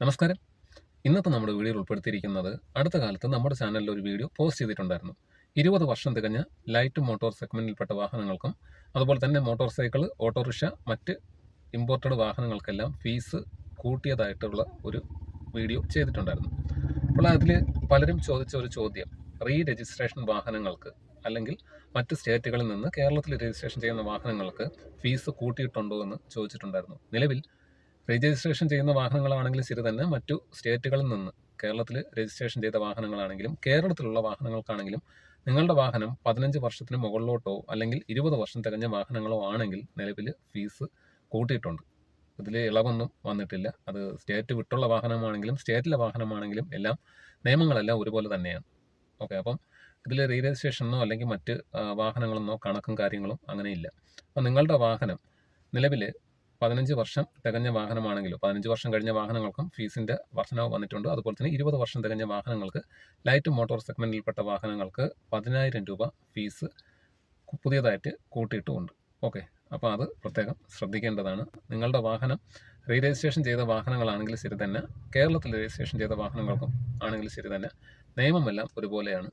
നമസ്കാരം. ഇന്നത്തെ നമ്മുടെ വീഡിയോയിൽ ഉൾപ്പെടുത്തിയിരിക്കുന്നത് അടുത്ത കാലത്ത് നമ്മുടെ ചാനലിൽ ഒരു വീഡിയോ പോസ്റ്റ് ചെയ്തിട്ടുണ്ടായിരുന്നു. ഇരുപത് വർഷം തികഞ്ഞ ലൈറ്റ് മോട്ടോർ സെഗ്മെന്റിൽപ്പെട്ട വാഹനങ്ങൾക്കും അതുപോലെ തന്നെ മോട്ടോർ സൈക്കിൾ ഓട്ടോറിക്ഷ മറ്റ് ഇമ്പോർട്ടഡ് വാഹനങ്ങൾക്കെല്ലാം ഫീസ് കൂട്ടിയതായിട്ടുള്ള ഒരു വീഡിയോ ചെയ്തിട്ടുണ്ടായിരുന്നു. അപ്പോൾ അതിൽ പലരും ചോദിച്ച ഒരു ചോദ്യം റീ രജിസ്ട്രേഷൻ വാഹനങ്ങൾക്ക് അല്ലെങ്കിൽ മറ്റ് സ്റ്റേറ്റുകളിൽ നിന്ന് കേരളത്തിൽ രജിസ്ട്രേഷൻ ചെയ്യുന്ന വാഹനങ്ങൾക്ക് ഫീസ് കൂട്ടിയിട്ടുണ്ടോ എന്ന് ചോദിച്ചിട്ടുണ്ടായിരുന്നു. നിലവിൽ രജിസ്ട്രേഷൻ ചെയ്യുന്ന വാഹനങ്ങളാണെങ്കിലും ശരി തന്നെ മറ്റു സ്റ്റേറ്റുകളിൽ നിന്ന്. കേരളത്തിൽ രജിസ്ട്രേഷൻ ചെയ്ത വാഹനങ്ങളാണെങ്കിലും കേരളത്തിലുള്ള വാഹനങ്ങൾക്കാണെങ്കിലും നിങ്ങളുടെ വാഹനം പതിനഞ്ച് വർഷത്തിന് മുകളിലോട്ടോ അല്ലെങ്കിൽ ഇരുപത് വർഷം തികഞ്ഞ വാഹനങ്ങളോ ആണെങ്കിൽ നിലവിൽ ഫീസ് കൂട്ടിയിട്ടുണ്ട്. ഇതിൽ ഇളവൊന്നും വന്നിട്ടില്ല. അത് സ്റ്റേറ്റ് വിട്ടുള്ള വാഹനമാണെങ്കിലും സ്റ്റേറ്റിലെ വാഹനമാണെങ്കിലും എല്ലാം നിയമങ്ങളെല്ലാം ഒരുപോലെ തന്നെയാണ്. ഓക്കെ അപ്പം ഇതിൽ റീ രജിസ്ട്രേഷനോ അല്ലെങ്കിൽ മറ്റ് വാഹനങ്ങളെന്നോ കണക്കും കാര്യങ്ങളും അങ്ങനെയില്ല അപ്പം നിങ്ങളുടെ വാഹനം നിലവിൽ പതിനഞ്ച് വർഷം തികഞ്ഞ വാഹനമാണെങ്കിലും പതിനഞ്ച് വർഷം കഴിഞ്ഞ വാഹനങ്ങൾക്കും ഫീസിന്റെ വർധനവ് വന്നിട്ടുണ്ട്. അതുപോലെ തന്നെ ഇരുപത് വർഷം തികഞ്ഞ വാഹനങ്ങൾക്ക് ലൈറ്റ് മോട്ടോർ സെഗ്മെന്റിൽപ്പെട്ട വാഹനങ്ങൾക്ക് പതിനായിരം രൂപ ഫീസ് പുതിയതായിട്ട് കൂട്ടിയിട്ടുമുണ്ട് ഓക്കെ. അപ്പോൾ അത് പ്രത്യേകം ശ്രദ്ധിക്കേണ്ടതാണ്. നിങ്ങളുടെ വാഹനം റീ രജിസ്ട്രേഷൻ ചെയ്ത വാഹനങ്ങളാണെങ്കിൽ ശരി തന്നെ കേരളത്തിൽ രജിസ്ട്രേഷൻ ചെയ്ത വാഹനങ്ങൾക്കും ആണെങ്കിൽ ശരി തന്നെ നിയമമെല്ലാം ഒരുപോലെയാണ്.